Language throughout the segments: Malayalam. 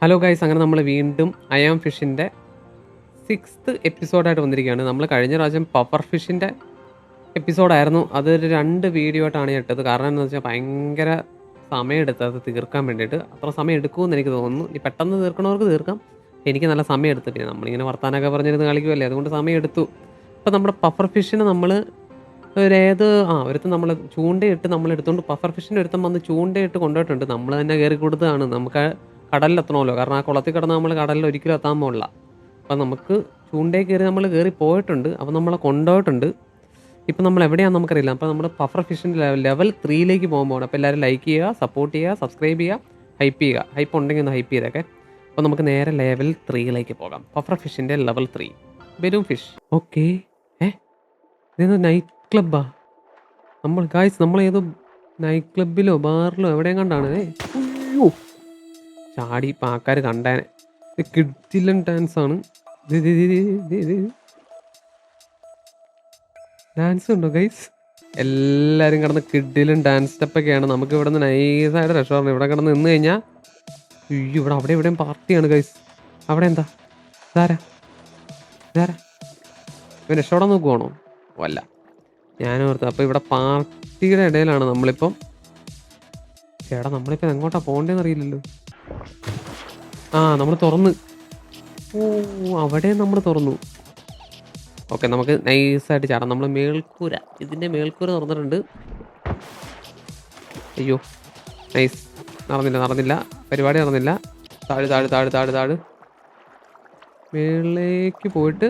ഹലോ ഗൈസ് അങ്ങനെ നമ്മൾ വീണ്ടും ഐ ആം ഫിഷിന്റെ സിക്സ്ത് എപ്പിസോഡായിട്ട് വന്നിരിക്കുകയാണ്. നമ്മൾ കഴിഞ്ഞ പ്രാവശ്യം പവർ ഫിഷിന്റെ എപ്പിസോഡായിരുന്നു അതൊരു രണ്ട് വീഡിയോ ആയിട്ടാണ് ഇട്ടത്. കാരണം എന്താണെന്ന് വെച്ചാൽ ഭയങ്കര സമയം എടുത്ത് അത് തീർക്കാൻ വേണ്ടിയിട്ട്. അത്ര സമയം എടുക്കുമെന്ന് എനിക്ക് തോന്നുന്നു. ഇനി പെട്ടെന്ന് തീർക്കണവർക്ക് തീർക്കാം. എനിക്ക് നല്ല സമയം എടുത്തു പിന്നെ നമ്മളിങ്ങനെ വർത്താനൊക്കെ പറഞ്ഞിരുന്ന് കളിക്കുമല്ലേ അതുകൊണ്ട് സമയം എടുത്തു. അപ്പോൾ നമ്മുടെ പഫർ ഫിഷിനെ നമ്മൾ ഒരേത് ആ ഒരുത്തം നമ്മൾ ചൂണ്ടയിട്ട് നമ്മൾ എടുത്തുകൊണ്ട് പഫർ ഫിഷിന്റെ ഒരുത്തം വന്ന് ചൂണ്ടയിട്ട് കൊണ്ടുപോയിട്ടുണ്ട്. നമ്മൾ തന്നെ കയറി കൊടുത്തതാണ്. നമുക്ക് കടലിൽ എത്തണമല്ലോ കാരണം ആ കുളത്തിൽ കിടന്ന് നമ്മൾ കടലിൽ ഒരിക്കലും എത്താൻ പോകില്ല അപ്പം നമുക്ക് ചൂണ്ടയിൽ കയറി നമ്മൾ കയറി പോയിട്ടുണ്ട്. അപ്പം നമ്മളെ കൊണ്ടുപോയിട്ടുണ്ട്. ഇപ്പം നമ്മൾ എവിടെയാണെന്ന് നമുക്കറിയില്ല. അപ്പോൾ നമ്മൾ പഫർ ഫിഷിന്റെ ലെവൽ ലെവൽ ത്രീയിലേക്ക് പോകാൻ പോകണം അപ്പോൾ എല്ലാവരും ലൈക്ക് ചെയ്യുക സപ്പോർട്ട് ചെയ്യുക സബ്സ്ക്രൈബ് ചെയ്യുക ഹൈപ്പ് ചെയ്യുക. ഹൈപ്പ് ഉണ്ടെങ്കിൽ ഒന്ന് ഹൈപ്പ് ചെയ്തേക്കെ. അപ്പോൾ നമുക്ക് നേരെ ലെവൽ ത്രീയിലേക്ക് പോകാം. Puffer ഫിഷിന്റെ level three. Balloon fish. Okay. ഏ? ഇതെന്തോ നൈറ്റ് ക്ലബ്ബാ? നമ്മൾ ഗായ്സ് നമ്മൾ ഏതോ നൈറ്റ് ക്ലബിലോ ബാറിലോ എവിടെയും കണ്ടാണ്. ഏ? ചാടി ഇപ്പം ആൾക്കാർ കണ്ടേനെ. ഇത് കിഡ്ജില്ലൻ ഡാൻസ് ആണ്. ഡാൻസ് ഉണ്ടോ ഗൈസ് എല്ലാവരും കിടന്ന് കിഡിലും ഡാൻസ് സ്റ്റെപ്പൊക്കെയാണ് നമുക്ക് ഇവിടെ നിന്ന് നൈസായിട്ട് രക്ഷപ്പെടണം ഇവിടെ കിടന്ന് നിന്ന് കഴിഞ്ഞാൽ അയ്യോ ഇവിടെ അവിടെ ഇവിടെയും പാർട്ടിയാണ് ഗൈസ് അവിടെ എന്താ? ഇതാരാ? ഇതാരാ? ഇവൻ രക്ഷപ്പെടാൻ നോക്കുവാണോ അല്ല. ഞാൻ ഓർത്തു അപ്പോൾ ഇവിടെ പാർട്ടിയുടെ ഇടയിലാണ് നമ്മളിപ്പം. ചേട്ടാ നമ്മളിപ്പോൾ എങ്ങോട്ടാണ് പോകേണ്ടതെന്ന് അറിയില്ലല്ലോ. ആ നമ്മൾ തുറന്ന്. ഓ അവിടെ നമ്മൾ തുറന്നു. ഓക്കെ നമുക്ക് നൈസായിട്ട് ചാടാം. നമ്മൾ മേൽക്കൂര ഇതിന്റെ മേൽക്കൂര തുറന്നിട്ടുണ്ട്. അയ്യോ നൈസ്. നടന്നില്ല നടന്നില്ല. പരിപാടി നടന്നില്ല. താഴ് താഴ് താഴ് താഴ് താഴ്. മേളിലേക്ക് പോയിട്ട്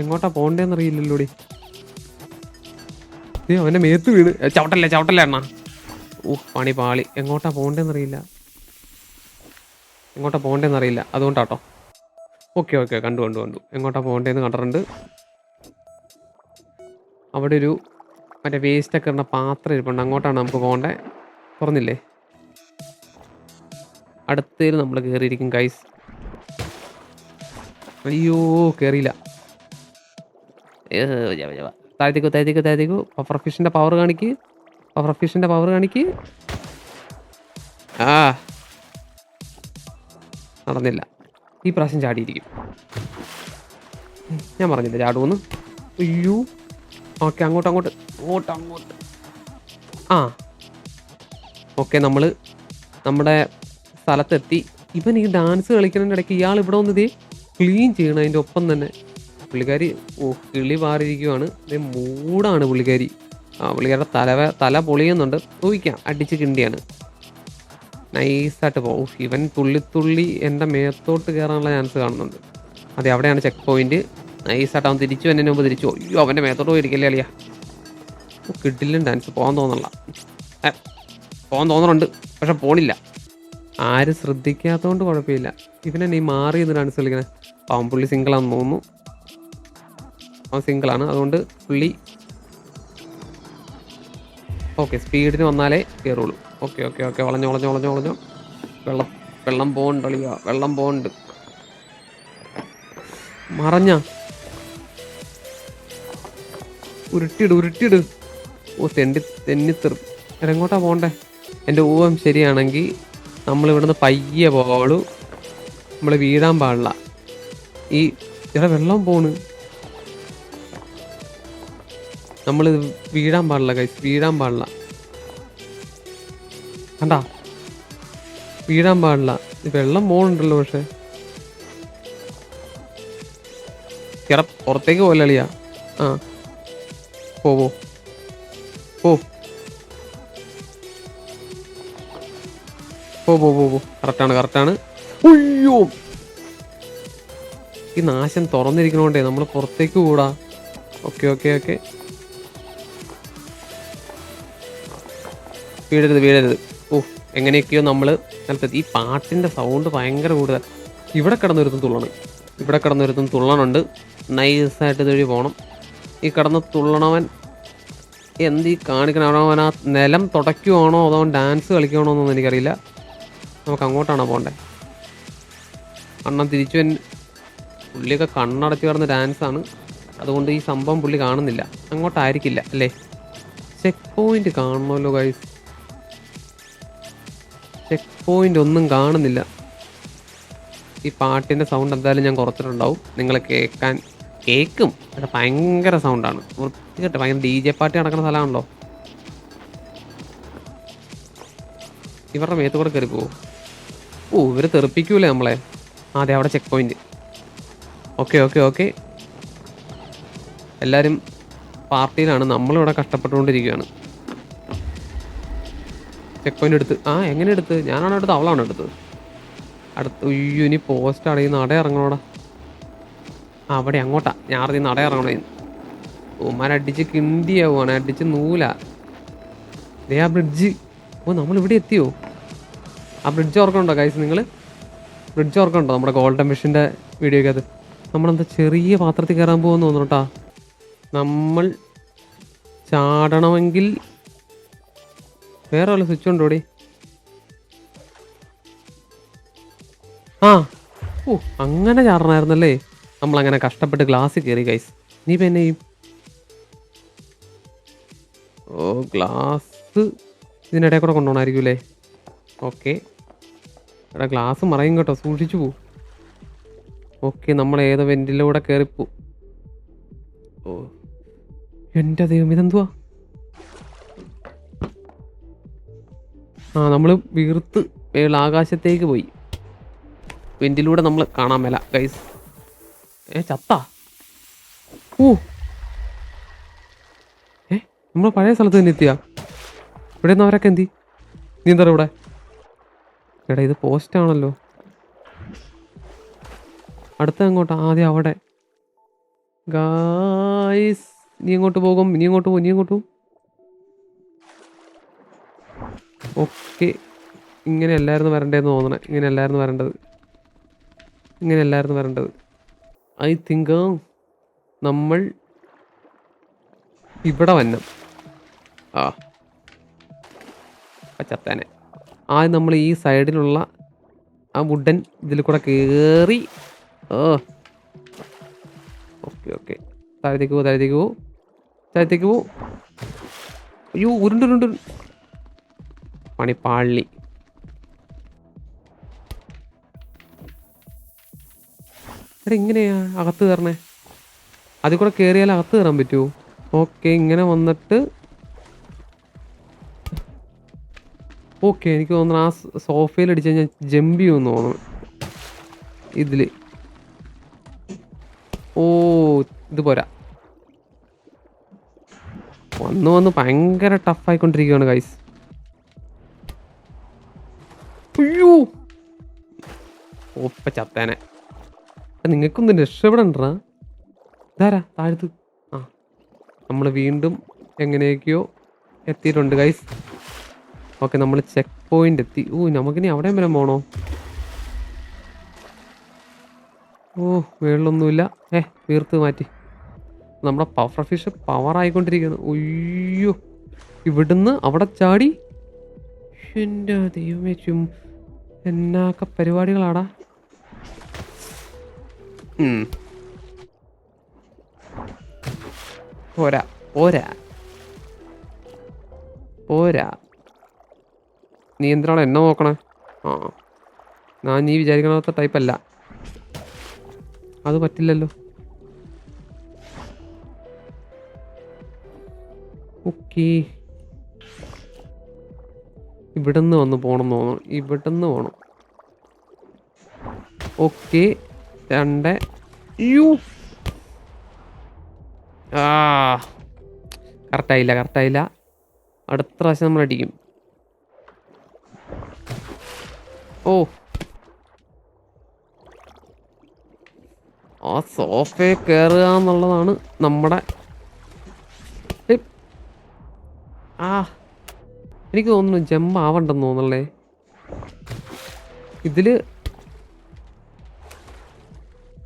എങ്ങോട്ടാ പോണ്ടേന്നറിയില്ലല്ലോടി അവന്റെ മേത്ത് ഏ, ചവിട്ടല്ലേ ചവിട്ടല്ലേ അണ്ണാ. ഓ പണി പാളി. എങ്ങോട്ടാ പോകണ്ടെന്നറിയില്ല എങ്ങോട്ടാ പോകണ്ടെന്നറിയില്ല അതുകൊണ്ടാട്ടോ. ഓക്കെ ഓക്കെ കണ്ടു കണ്ടു കണ്ടു. എങ്ങോട്ടാ പോകണ്ടേന്ന് കണ്ടിട്ടുണ്ട്. അവിടെ ഒരു മറ്റേ വേസ്റ്റൊക്കെ ഇടുന്ന പാത്രം ഇരിപ്പുണ്ട്. അങ്ങോട്ടാണ് നമുക്ക് പോകണ്ടേ. തുറന്നില്ലേ? അടുത്തേൽ നമ്മൾ കയറിയിരിക്കും ഗൈസ് അയ്യോ കയറിയില്ല. താഴത്തേക്കോ താഴത്തേക്കോ താഴത്തേക്കോ. പഫർ ഫിഷിന്റെ പവർ കാണിക്ക്. പവർ ഫിഷിന്റെ പവർ കാണിക്ക്. ആ. നടന്നില്ല. ഈ പ്രാവശ്യം ചാടിയിരിക്കും. ഞാൻ പറഞ്ഞില്ല ചാടുമെന്ന് അയ്യോ. ഓക്കെ അങ്ങോട്ട് അങ്ങോട്ട്. അങ്ങോട്ട് അങ്ങോട്ട്. ആ. ഓക്കെ നമ്മൾ നമ്മുടെ സ്ഥലത്തെത്തി. ഇവൻ ഈ ഡാൻസ് കളിക്കുന്നതിന്റെ ഇടയ്ക്ക് ഇയാൾ ഇവിടെ വന്നത് ക്ലീൻ ചെയ്യണം. അതിന്റെ ഒപ്പം തന്നെ. പുള്ളിക്കാരി ഓ കിളി മാറിയിരിക്കുവാണ് അതേ മൂടാണ് പുള്ളിക്കാരി. പുള്ളിക്കാരുടെ തല തല പൊളിയുന്നുണ്ട്. ഊഹിക്കാം അടിച്ച് കിണ്ടിയാണ്. നൈസായിട്ട് പോകും ഇവൻ തുള്ളി തുള്ളി എന്റെ മേത്തോട്ട് കയറാനുള്ള ചാൻസ് കാണുന്നുണ്ട്. അതെ അവിടെയാണ് ചെക്ക് പോയിന്റ് നൈസായിട്ട് അവൻ തിരിച്ചു എന്നെ മുമ്പ് തിരിച്ചു അയ്യോ അവന്റെ മേത്തോട്ട് പോയിരിക്കല്ലേ അളിയാ. കിട്ടില്ലണ്ട് കിട്ടില്ല ഡാൻസ് പോകാൻ തോന്നല്ല പോകാൻ തോന്നുന്നുണ്ട് പക്ഷെ പോണില്ല. ആരും ശ്രദ്ധിക്കാത്തതുകൊണ്ട് കുഴപ്പമില്ല. ഇവനെ നീ മാറി എന്ന് ഡാൻസ് കളിക്കണേ. പാവം പുള്ളി സിംഗിളാന്ന് തോന്നുന്നു. അവൻ സിംഗിളാണ് അതുകൊണ്ട് പുള്ളി ഓക്കെ സ്പീഡിന് വന്നാലേ കയറുള്ളൂ. ഓക്കെ ഓക്കെ ഓക്കെ വളഞ്ഞു വളഞ്ഞു വളഞ്ഞു വളഞ്ഞു. വെള്ളം വെള്ളം പോകണ്ട് അളിയ വെള്ളം പോകണ്ട്. മറഞ്ഞ. ഉരുട്ടിട് ഉരുട്ടിട് ഓ തെണ്ടി തെന്നിത്തെറും. എങ്ങോട്ടാ പോകണ്ടേ? എന്റെ ഊഹം ശരിയാണെങ്കിൽ നമ്മൾ ഇവിടുന്ന് പയ്യെ പോവുള്ളൂ നമ്മൾ വീഴാൻ പാടില്ല. ഈ ഇവിടെ വെള്ളം പോണ്. നമ്മൾ വീഴാൻ പാടില്ല കൈസ് വീഴാൻ പാടില്ല. കണ്ടാ? വീഴാൻ പാടില്ല. വെള്ളം മോളുണ്ടല്ലോ പക്ഷെ. കിറ പുറത്തേക്ക് പോലെ അളിയാ? ആ. പോവോ പോ. പോ. പോ പോ പോ കറക്റ്റാണ് കറക്റ്റാണ്. ഉയ്യോ ഈ നാശം തുറന്നിരിക്കണോണ്ടേ നമ്മൾ പുറത്തേക്ക് കൂടാ. Okay okay okay. വീഴരുത് വീഴരുത്. ഓ എങ്ങനെയൊക്കെയോ നമ്മൾ നിലത്തെത്തി ഈ പാട്ടിന്റെ സൗണ്ട് ഭയങ്കര കൂടുതൽ ഇവിടെ കിടന്നൊരുത്തും തുള്ളണം. ഇവിടെ കിടന്നൊരുത്തും തുള്ളണുണ്ട്. നൈസായിട്ട് ഇതുവഴി പോകണം ഈ കിടന്ന് തുള്ളണവൻ എന്ത് ഈ കാണിക്കണം? ആ നിലം തുടയ്ക്കുവാണോ? അതോ ഡാൻസ് കളിക്കുവാണോ എന്നൊന്നും എനിക്കറിയില്ല. നമുക്ക് അങ്ങോട്ടാണോ പോകണ്ടേ? അണ്ണൻ തിരിച്ചു പുള്ളിയൊക്കെ കണ്ണടച്ച് കിടന്ന ഡാൻസാണ് അതുകൊണ്ട് ഈ സംഭവം പുള്ളി കാണുന്നില്ല. അങ്ങോട്ടായിരിക്കില്ല അല്ലേ? ചെക്ക് പോയിന്റ് കാണണമല്ലോ ഗൈസ് ചെക്ക് പോയിന്റ് ഒന്നും കാണുന്നില്ല. ഈ പാട്ടിന്റെ സൗണ്ട് എന്തായാലും ഞാൻ കുറച്ചിട്ടുണ്ടാവും. നിങ്ങൾ കേൾക്കാൻ കേൾക്കും പക്ഷെ ഭയങ്കര സൗണ്ടാണ് വൃത്തികെട്ട് ഭയങ്കര ഡി ജെ പാർട്ടി നടക്കുന്ന സ്ഥലമാണല്ലോ. ഇവരുടെ മേത്ത് കൂടെ കയറി പോവും? ഓ ഇവർ തെറിപ്പിക്കൂലേ നമ്മളെ? അതെ അവിടെ checkpoint okay okay okay എല്ലാവരും പാർട്ടിയിലാണ്. നമ്മളിവിടെ കഷ്ടപ്പെട്ടുകൊണ്ടിരിക്കുകയാണ്. ചെക്ക് പോയിന്റ് എടുത്ത്. ആ എങ്ങനെ എടുത്ത്? ഞാനാണ് എടുത്ത് അവളാണ് എടുത്തത്. അടുത്ത് അയ്യോ ഇനി പോസ്റ്റ് ആണ്. ഈ നട ഇറങ്ങണോടാ. അവിടെ അങ്ങോട്ടാ. ഞാൻ അറിഞ്ഞ് നട ഇറങ്ങണേ. ഉമ്മാരടിച്ച് കിണ്ടിയാവുകയാണ് അടിച്ച് നൂല. ദേ ആ ബ്രിഡ്ജ് ഓ നമ്മൾ ഇവിടെ എത്തിയോ? ആ ബ്രിഡ്ജ് ഓർക്കണുണ്ടോ കൈസ് നിങ്ങൾ ബ്രിഡ്ജ് ഓർക്കണുണ്ടോ നമ്മുടെ ഗോൾഡൻ ഫിഷിന്റെ വീഡിയോയ്ക്ക് അത് നമ്മളെന്താ ചെറിയ പാത്രത്തിൽ കയറാൻ പോകുമെന്ന് തോന്നുന്നു കേട്ടാ. നമ്മൾ ചാടണമെങ്കിൽ വേറെ വല്ല സ്വിച്ച് ഉണ്ടോ ഇവിടെ ആ. ഓ അങ്ങനെ ചാടണമായിരുന്നല്ലേ നമ്മൾ അങ്ങനെ കഷ്ടപ്പെട്ട് ഗ്ലാസ്സിൽ കയറി ഗൈസ് നീ പിന്നെ ചെയ്യും? ഓ ഗ്ലാസ് ഇതിനിടയിൽ കൂടെ കൊണ്ടുപോകണമായിരിക്കൂലേ ഓക്കെ. എടാ ഗ്ലാസ് മറയും കേട്ടോ. സൂക്ഷിച്ചു പോവും ഓക്കെ നമ്മൾ ഏതോ വെന്റിലൂടെ കയറിപ്പോ ഓ. എന്റെ ദൈവം ഇതെന്തുവാ? ആ നമ്മൾ വീർത്ത് മേളിൽ ആകാശത്തേക്ക് പോയി. വെന്റിലൂടെ നമ്മൾ കാണാൻ മേല ഗൈസ് ഏ ചത്ത? ഓ ഏ നമ്മൾ പഴയ സ്ഥലത്ത് തന്നെ എത്തിയാ? ഇവിടെ നിന്ന് അവരൊക്കെ എന്തി? നീ എന്താ ഇവിടെ? എടാ ഇത് പോസ്റ്റ് ആണല്ലോ. അടുത്ത അങ്ങോട്ടാ ആദ്യം അവിടെ. ഗായ്സ് നീ എങ്ങോട്ട് പോകും? നീ എങ്ങോട്ട് പോകും? നീ എങ്ങോട്ട് പോകും? ഓക്കെ ഇങ്ങനെ അല്ലായിരുന്നു വരണ്ടേന്ന് തോന്നണേ. ഇങ്ങനെ അല്ലായിരുന്നു വരേണ്ടത്. ഇങ്ങനെ അല്ലായിരുന്നു വരേണ്ടത്. ഐ തിങ്ക് നമ്മൾ ഇവിടെ വന്നം ആ. പച്ചത്താനെ ആദ്യം നമ്മൾ ഈ സൈഡിലുള്ള ആ വുഡൻ ഇതിൽ കൂടെ കയറി ഓ ഓക്കെ ഓക്കെ. താഴത്തേക്ക് പോ താഴത്തേക്ക് പോ. താഴത്തേക്ക് പോ. അയ്യോ ഉരുണ്ടുരുണ്ട് പണിപ്പാളി എടാ ഇങ്ങനെയാ അകത്ത് കയറണേ? അതിൽ കൂടെ കയറിയാൽ അകത്ത് കയറാൻ പറ്റുമോ ഓക്കെ ഇങ്ങനെ വന്നിട്ട് ഓക്കെ എനിക്ക് തോന്നുന്നു ആ സോഫയിൽ അടിച്ച് ഞാൻ ജമ്പ് ചെയ്യുമെന്ന് തോന്നുന്നു. ഇതിൽ. ഓ ഇത് പോരാ. വന്ന് വന്ന് ഭയങ്കര ടഫായിക്കൊണ്ടിരിക്കുകയാണ് ഗൈസ് അയ്യോ. ഒപ്പ ചത്തേനെ. നിങ്ങൾക്കൊന്നും രക്ഷപ്പെടണ്ടാ. ഇതാരാ? താഴത്ത്. ആ നമ്മൾ വീണ്ടും എങ്ങനെയൊക്കെയോ എത്തിയിട്ടുണ്ട് ഗൈസ് ഓക്കെ നമ്മൾ ചെക്ക് പോയിന്റ് എത്തി. ഓ നമുക്കിനി അവിടെ വരെ പോണോ? ഓ വേളിലൊന്നുമില്ല ഏ വീർത്ത് മാറ്റി. നമ്മുടെ പവർ ഫിഷ് പവർ ആയിക്കൊണ്ടിരിക്കുന്നു. ഒയ്യോ ഇവിടുന്ന് അവിടെ ചാടി. എന്റെ ദൈവമേ എന്നൊക്കെ പരിപാടികളാടാ. പോരാ പോരാ. പോരാ. നീ എന്തിനാണ് എന്നെ നോക്കണേ? ആ. ഞാൻ നീ വിചാരിക്കണത്ത ടൈപ്പ് അല്ല. അത് പറ്റില്ലല്ലോ. ഓക്കേ. ഇവിടുന്ന് വന്ന് പോണം തോന്നുന്നു. ഇവിടുന്ന് പോണം. ഓക്കെ. രണ്ട്. യു. ആ. കറക്റ്റായില്ല കറക്റ്റായില്ല. അടുത്ത പ്രാവശ്യം നമ്മൾ അടിക്കും. ഓ. ആ സോഫയിൽ കയറുക എന്നുള്ളതാണ് നമ്മുടെ. ആ. എനിക്ക് തോന്നുന്നു ജമ്പ് ആവണ്ടെന്ന് തോന്നുന്നുള്ളേ ഇതിൽ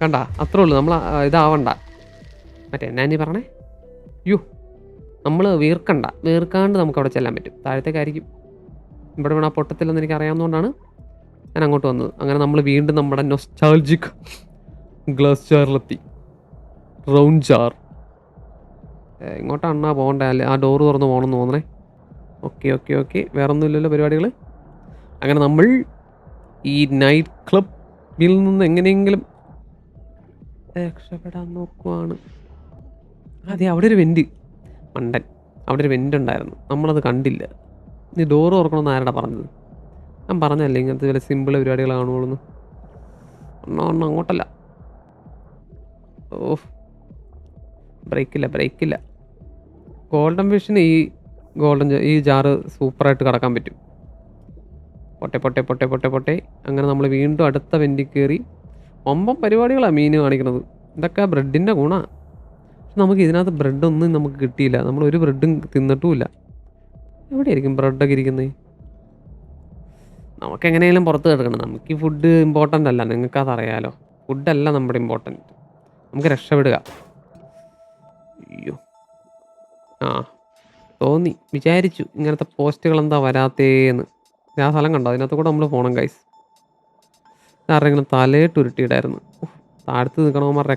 കണ്ട അത്രേ ഉള്ളൂ. നമ്മൾ ഇതാവണ്ട. മറ്റേ എന്നാ നീ പറഞ്ഞേ? യോ നമ്മൾ വീർക്കണ്ട. വീർക്കാണ്ട് നമുക്ക് അവിടെ ചെല്ലാൻ പറ്റും. താഴത്തേക്കായിരിക്കും. ഇവിടെ വേണം ആ പൊട്ടത്തില്ലെന്ന് എനിക്ക് അറിയാവുന്നതുകൊണ്ടാണ് ഞാൻ അങ്ങോട്ട് വന്നത്. അങ്ങനെ നമ്മൾ വീണ്ടും നമ്മുടെ നൊസ്റ്റാൾജിക് ഗ്ലാസ് ജാറിലെത്തി റൗണ്ട് ജാർ ഇങ്ങോട്ടാണ് പോകണ്ടേ? അല്ലേ ആ ഡോറ് തുറന്ന് പോകണമെന്ന് തോന്നണേ. Okay okay okay. വേറെ ഒന്നും ഇല്ലല്ലോ പരിപാടികൾ അങ്ങനെ നമ്മൾ ഈ നൈറ്റ് ക്ലബിൽ നിന്ന് എങ്ങനെയെങ്കിലും രക്ഷപ്പെടാൻ നോക്കുവാണ്. അതെ അവിടെ ഒരു വെന്റ് മണ്ടൻ. അവിടെ ഒരു വെന്റ് ഉണ്ടായിരുന്നു. നമ്മളത് കണ്ടില്ല. നീ ഡോർ തുറക്കണമെന്ന് ആരടാ പറഞ്ഞത്? ഞാൻ പറഞ്ഞല്ലേ ഇങ്ങനത്തെ ചില സിമ്പിൾ പരിപാടികൾ കാണുകയുള്ളൂ. ഒന്നോ ഒന്നും അങ്ങോട്ടല്ല. ഓ ബ്രേക്കില്ല ബ്രേക്കില്ല. ഗോൾഡൻ ഫിഷിന് ഈ ഗോൾഡൻ ഈ ജാറ് സൂപ്പറായിട്ട് കടക്കാൻ പറ്റും. പൊട്ടെ പൊട്ടെ പൊട്ടെ പൊട്ടെ പൊട്ടെ. അങ്ങനെ നമ്മൾ വീണ്ടും അടുത്ത വെന്റിൽ കയറി ഒമ്പം പരിപാടികളാണ് മീൻ കാണിക്കുന്നത് ഇതൊക്കെ ബ്രെഡിന്റെ ഗുണമാണ് നമുക്ക് ഇതിനകത്ത് ബ്രെഡൊന്നും നമുക്ക് കിട്ടിയില്ല. നമ്മൾ ഒരു ബ്രെഡും തിന്നിട്ടുമില്ല. എവിടെയായിരിക്കും ബ്രെഡൊക്കെ ഇരിക്കുന്നത് നമുക്ക് എങ്ങനെയെങ്കിലും പുറത്ത് കിടക്കണം. നമുക്ക് ഈ ഫുഡ് ഇമ്പോർട്ടന്റ് അല്ല. നിങ്ങൾക്ക് അതറിയാലോ ഫുഡല്ല നമ്മുടെ ഇമ്പോർട്ടന്റ് നമുക്ക് രക്ഷപ്പെടുക. അയ്യോ. ആ. തോന്നി. വിചാരിച്ചു ഇങ്ങനത്തെ പോസ്റ്റുകൾ എന്താ വരാത്തേന്ന്. ആ സ്ഥലം കണ്ടോ. അതിനകത്ത് കൂടെ നമ്മൾ പോകണം ഗൈസ് ആരെങ്കിലും തലയിട്ട് ഉരുട്ടിയിടായിരുന്നു താഴത്ത് താഴത്ത് നിൽക്കണവന്മാരുടെ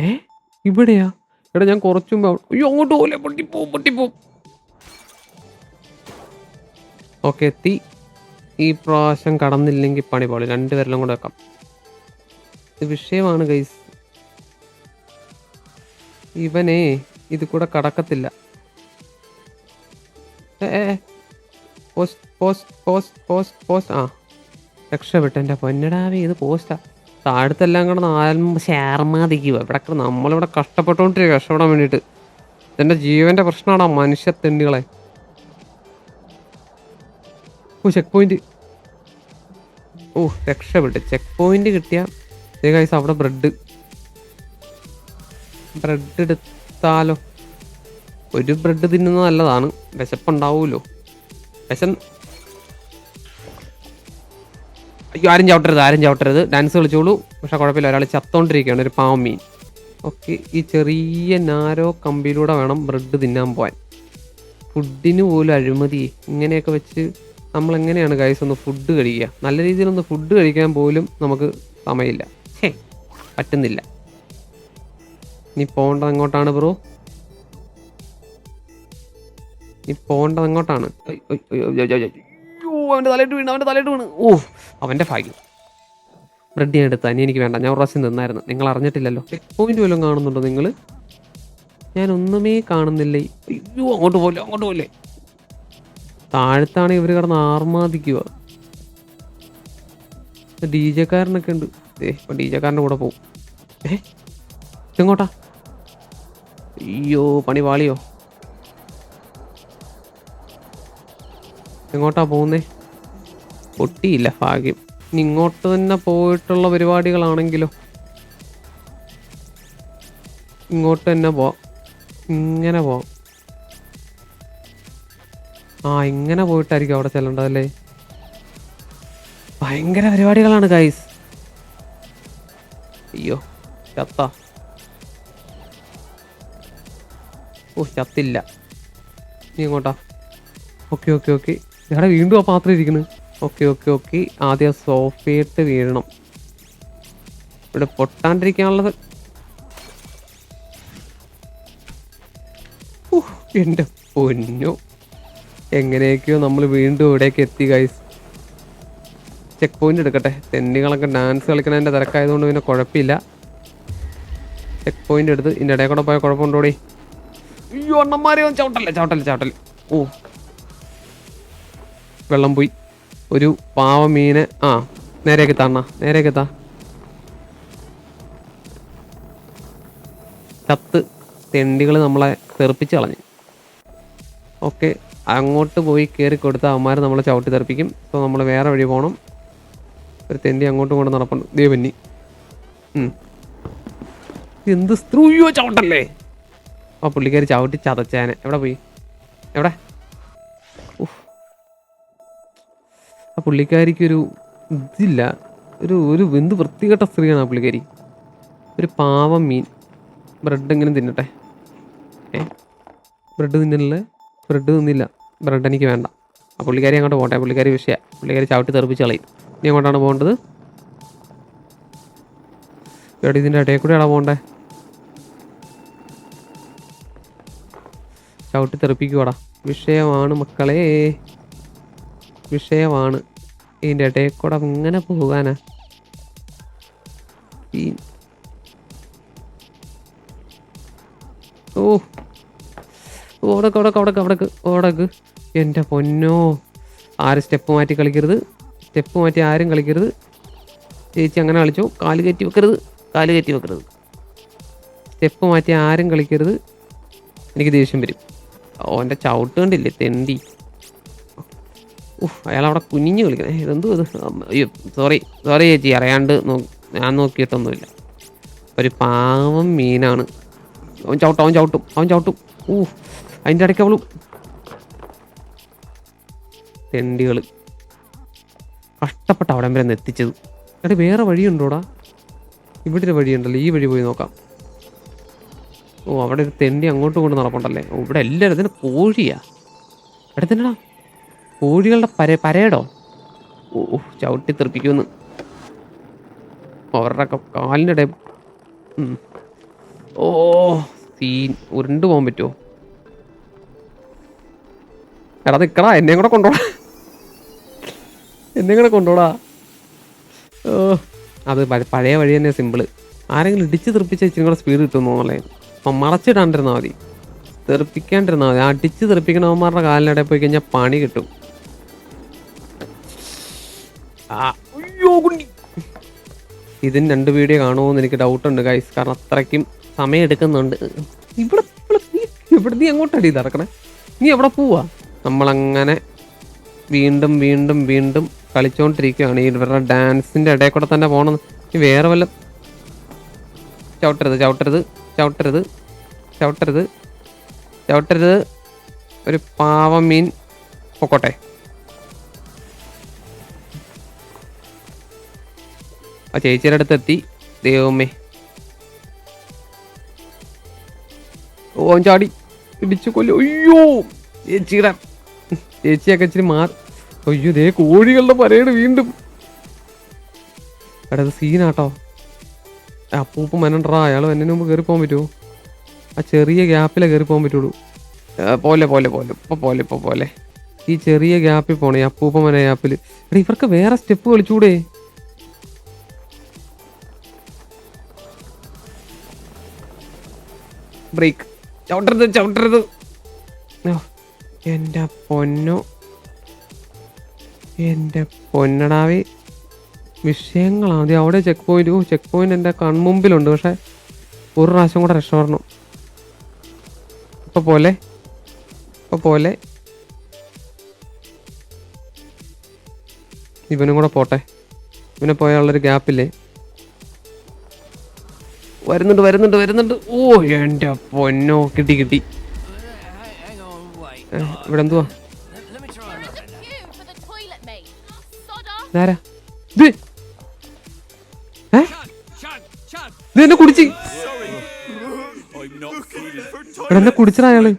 ഏ? ഇവിടെയാ? ഇവിടെ ഞാൻ കുറച്ചും അയ്യോ അങ്ങോട്ട് പോലെ പൊട്ടിപ്പോ പൊട്ടിപ്പോ ഓക്കെ എത്തി. ഈ പ്രാവശ്യം കടന്നില്ലെങ്കിൽ പണി പോളി രണ്ടുപേരെല്ലാം കൂടെ വെക്കാം. ഇത് വിഷയമാണ് ഗൈസ്. ഇവനെ ഇത് കൂടെ കടക്കത്തില്ല. Post post post post post. ആ. രക്ഷപ്പെട്ടു. എന്റെ പൊന്നടാവേ ഇത് പോസ്റ്റാ. താഴത്തെല്ലാം കൂടെ നാലും ശേർമാതിക്കുക ഇവിടെ നമ്മളിവിടെ കഷ്ടപ്പെട്ടുകൊണ്ടിരിക്കുക രക്ഷപ്പെടാൻ വേണ്ടിയിട്ട്. ഇതെന്റെ ജീവന്റെ പ്രശ്നമാണോ മനുഷ്യ തെണ്ടികളെ? ഓ ചെക്ക് പോയിന്റ് ഓ രക്ഷപ്പെട്ടു. ചെക്ക് പോയിന്റ് കിട്ടിയ കൈസ് അവിടെ ബ്രെഡ് ബ്രെഡ് എടുത്താലോ? ഒരു ബ്രെഡ് തിന്നുന്നത് നല്ലതാണ്. വിശപ്പുണ്ടാവുമല്ലോ വിശം അയ്യോ ആരും ചവിട്ടരുത് ആരും ചവിട്ടരുത്. ഡാൻസ് കളിച്ചോളൂ. പക്ഷെ കുഴപ്പമില്ല. ഒരാൾ ചത്തോണ്ടിരിക്കുകയാണ് ഒരു പാവം മീൻ. ഓക്കെ ഈ ചെറിയ നാരോ കമ്പിയിലൂടെ വേണം ബ്രെഡ് തിന്നാൻ പോകാൻ ഫുഡിന് പോലും അഴിമതി. ഇങ്ങനെയൊക്കെ വെച്ച് നമ്മൾ എങ്ങനെയാണ് ഗൈസ് ഒന്ന് ഫുഡ് കഴിക്കുക? നല്ല രീതിയിലൊന്ന് ഫുഡ് കഴിക്കാൻ പോലും നമുക്ക് സമയമില്ല. ഹേ പറ്റുന്നില്ല. നീ പോകേണ്ടത് അങ്ങോട്ടാണ് ബ്രോ. നീ പോകേണ്ടത് എങ്ങോട്ടാണ് അവന്റെ തലയിട്ട് വീണ് അവന്റെ തലയിട്ട് വീണ്. ഓ അവന്റെ ഭാഗ്യം. ബ്രെഡ് ഞാൻ എടുത്താ ഇനി എനിക്ക് വേണ്ട. ഞാൻ ഒരു പ്രാവശ്യം നിന്നായിരുന്നു. നിങ്ങൾ അറിഞ്ഞിട്ടില്ലല്ലോ. ചെക്ക് പോയിന്റ് വല്ലതും കാണുന്നുണ്ടോ നിങ്ങൾ ഞാൻ ഒന്നുമേ കാണുന്നില്ലേ. അയ്യോ അങ്ങോട്ട് പോലെ അങ്ങോട്ട് പോലെ താഴത്താണ് ഇവർ കിടന്ന് ആർമാദിക്കുക ഡി ജെക്കാരനൊക്കെ ഉണ്ട്. ഏ ഇപ്പം ഡി ജെക്കാരന്റെ കൂടെ പോകും ഏ? ഇതെങ്ങോട്ടാ? അയ്യോ പണി പാളിയോ? എങ്ങോട്ടാ പോകുന്നേ പൊട്ടിയില്ല ഭാഗ്യം. ഇങ്ങോട്ട് തന്നെ പോയിട്ടുള്ള പരിപാടികളാണെങ്കിലോ? ഇങ്ങോട്ട് തന്നെ പോവാം ഇങ്ങനെ പോവാം ആ ഇങ്ങനെ പോയിട്ടായിരിക്കും അവിടെ ചെല്ലേണ്ടതല്ലേ ഭയങ്കര പരിപാടികളാണ് ഗൈസ് അയ്യോ ചത്ത. ഓ ചത്തില്ല. നീ എങ്ങോട്ടാ? Okay okay okay. ഞങ്ങളുടെ വീണ്ടും ആ പാത്രം ഇരിക്കുന്നു ഓക്കെ ഓക്കെ ഓക്കെ. ആദ്യം സോഫിയിട്ട് വീഴണം. ഇവിടെ പൊട്ടാണ്ടിരിക്കാനുള്ളത്. എന്റെ പൊന്നു. എങ്ങനെയൊക്കെയോ നമ്മൾ വീണ്ടും ഇവിടേക്ക് എത്തി ഗൈസ് ചെക്ക് പോയിന്റ് എടുക്കട്ടെ. തെന്നികളൊക്കെ ഡാൻസ് കളിക്കണതിന്റെ തിരക്കായതുകൊണ്ട് പിന്നെ കുഴപ്പമില്ല. ചെക്ക് പോയിന്റ് എടുത്ത് ഇതിന്റെ ഇടയിൽ കൂടെ പോയ കുഴപ്പമുണ്ടോടി? അയ്യോ അണ്ണന്മാരെയോ ചവിട്ടല്ലേ ചവിട്ടല്ലേ ചവിട്ടല്ലേ. ഓ. വെള്ളം പോയി. ഒരു പാവ മീനെ ആ നേരെ താണ്ണ നേരെ താ. ചത്ത് തെണ്ടികൾ നമ്മളെ തെറിപ്പിച്ച് കളഞ്ഞു. ഓക്കെ അങ്ങോട്ട് പോയി കയറി കൊടുത്ത അവന്മാർ നമ്മളെ ചവിട്ടി തെറിപ്പിക്കും. സോ നമ്മൾ വേറെ വഴി പോകണം ഒരു തെണ്ടി അങ്ങോട്ടും കൊണ്ട് നടപ്പുണ്ട്. ദേവന്നി എന്ത് സ്ത്രൂയോ ചവിട്ടല്ലേ? ആ പുള്ളിക്കാർ ചവിട്ടി ചതച്ചേനെ. എവിടെ പോയി? എവിടെ? പുള്ളിക്കാരിക്കൊരു ഇതില്ല. ഒരു ഒരു എന്ത് വൃത്തികെട്ട സ്ത്രീയാണ് ആ പുള്ളിക്കാരി. ഒരു പാവം മീൻ. ബ്രെഡ് എങ്ങനെ തിന്നട്ടെ? ഏ? ബ്രെഡ് തിന്നില്ലേ ബ്രെഡ് തിന്നില്ല. ബ്രെഡ് എനിക്ക് വേണ്ട. ആ പുള്ളിക്കാരി അങ്ങോട്ട് പോട്ടെ. പുള്ളിക്കാരി വിഷയ. പുള്ളിക്കാരി ചവിട്ടി തെറിപ്പിച്ച് കളയും. നീ അങ്ങോട്ടാണ് പോകേണ്ടത്? എവിടെ ഇതിന്റെ ഇടയിൽ കൂടെ ആണോ പോകണ്ടേ? ചവിട്ടി തെറിപ്പിക്കുവാടാ. വിഷയമാണ് മക്കളെ. വിഷയമാണ്. ഇതിന്റെ ഇടയിൽ കൂടെ ഇങ്ങനെ പോകാനാ. ഓ. ഓടക്ക് ഓടക്ക് ഓടക്ക് ഓടക്ക് ഓടക്ക്. എന്റെ പൊന്നോ. ആരും സ്റ്റെപ്പ് മാറ്റി കളിക്കരുത്. സ്റ്റെപ്പ് മാറ്റി ആരും കളിക്കരുത്. ചേച്ചി അങ്ങനെ കളിച്ചോ. കാൽ കയറ്റി വെക്കരുത്. കാൽ കയറ്റി വെക്കരുത്. സ്റ്റെപ്പ് മാറ്റി ആരും കളിക്കരുത്. എനിക്ക് ദേഷ്യം വരും. ഓ എന്റെ ചവിട്ട് കണ്ടില്ലേ തെണ്ടി. അയാൾ അവിടെ കുഞ്ഞു കളിക്കണേ ഇതെന്തോ ഇത്? അയ്യോ സോറി സോറി ചേച്ചി അറിയാണ്ട് നോ- ഞാൻ നോക്കിയിട്ടൊന്നുമില്ല. ഒരു പാവം മീനാണ്. അവൻ ചവിട്ടും അവൻ ചവിട്ടും അവൻ ചവിട്ടും. ഊ അതിന്റെ ഇടയ്ക്ക് അവളും തെണ്ടികൾ കഷ്ടപ്പെട്ട അവിടം വരെ എത്തിച്ചത്. എടാ വേറെ വഴിയുണ്ടോടാ? ഇവിടെ ഒരു വഴിയുണ്ടല്ലോ ഈ വഴി പോയി നോക്കാം. ഓ അവിടെ ഒരു തെണ്ടി അങ്ങോട്ടും കൊണ്ട് നടപ്പുണ്ടല്ലേ? ഇവിടെ എല്ലാവരും ഇതിന് കോഴിയാ. എടാ തന്നെടാ കോഴികളുടെ പര പരയടോ ഓ ചവിട്ടി തെറിപ്പിക്കുമെന്ന്. അവരുടെ കാലിന്റെ ഇടയിൽ ഓ സീൻ. ഉരുണ്ട് പോകാൻ പറ്റുമോ? എടാ നിൽക്കടാ എന്നെയും കൂടെ കൊണ്ടോടാ. എന്നെയും കൂടെ കൊണ്ടോടാ. ഓ അത് പഴയ വഴി തന്നെ സിമ്പിൾ. ആരെങ്കിലും ഇടിച്ച് തെറിപ്പിച്ച ഇച്ചിരി കൂടെ സ്പീഡ് കിട്ടുമെന്നുള്ളേ അപ്പം മറച്ചിടാണ്ടിരുന്നാൽ മതി. തെറിപ്പിക്കാണ്ടിരുന്നാൽ മതി. അടിച്ച് തെറിപ്പിക്കണവന്മാരുടെ കാലിനിടയിൽ പോയി കഴിഞ്ഞാൽ പണി കിട്ടും. അയ്യോ കുണ്ടി ഇതിന് രണ്ട് വീഡിയോ കാണുമോ എന്ന് എനിക്ക് ഡൗട്ട് ഉണ്ട് ഗൈസ് കാരണം അത്രയ്ക്കും സമയം എടുക്കുന്നുണ്ട്. ഇവിടെ ഇവിടെ നീ- എങ്ങോട്ടടി നടക്കണേ? നീ എവിടെ പോവാ? നമ്മളങ്ങനെ വീണ്ടും വീണ്ടും വീണ്ടും കളിച്ചുകൊണ്ടിരിക്കുകയാണ് ഈ ഇവരുടെ ഡാൻസിന്റെ ഇടയിൽ കൂടെ തന്നെ പോകണം വേറെ വല്ല ചവിട്ടരുത് ചവിട്ടരുത് ചവിട്ടരുത് ചവിട്ടരുത് ചവിട്ടരുത്. ഒരു പാവ മീൻ പൊക്കോട്ടെ. ആ ചേച്ചിയുടെ അടുത്ത് എത്തി ദൈവമേ. ഓ അവൻ ചാടി. ഇടിച്ചു കൊല്ലു. അയ്യോ ചേച്ചിയുടെ ചേച്ചിയൊക്കെ ഇച്ചിരി മാ അയ്യോ ദേ കോഴികളുടെ പരേഡ് വീണ്ടും. എടാ സീനാട്ടോ. അപ്പൂപ്പ് മനണ്ടറാ അയാൾ എന്നെ മുമ്പ് കയറി പോകാൻ പറ്റുമോ? ആ ചെറിയ ഗ്യാപ്പിലേ കയറി പോകാൻ പറ്റുള്ളൂ. പോലെ പോലെ പോലെ. ഇപ്പൊ പോലെ ഇപ്പൊ പോലെ. ഈ ചെറിയ ഗ്യാപ്പിൽ പോണേ അപ്പൂപ്പ മന ഗ്യാപ്പിൽ എടാ ഇവർക്ക് വേറെ സ്റ്റെപ്പ് കളിച്ചൂടെ? ബ്രേക്ക് ചവിട്ടരുത് ചവിട്ടരുത് എന്റെ പൊന്നു. എന്റെ പൊന്നടാവി. വിഷയങ്ങളാണ് ആദ്യം അവിടെ ചെക്ക് പോയിന്റ് ഓ ചെക്ക് പോയിന്റ് എന്റെ കൺമുമ്പിലുണ്ട്. പക്ഷെ ഒരു പ്രാവശ്യം കൂടെ രക്ഷപ്പെടണം ഇപ്പൊ പോലെ. ഇപ്പൊ പോലെ. ഇവനും കൂടെ പോട്ടെ. ഇവനെ പോയാലുള്ളൊരു ഗ്യാപ്പില്ലേ വരുന്നുണ്ട് വരുന്നുണ്ട് വരുന്നുണ്ട്. ഓ എന്റെ പൊന്നോ കിട്ടി കിട്ടി. ഇവിടെ എന്തുവാ? കുടിച്ച്. ഇവിടെ കുടിച്ചാ അയാൾ.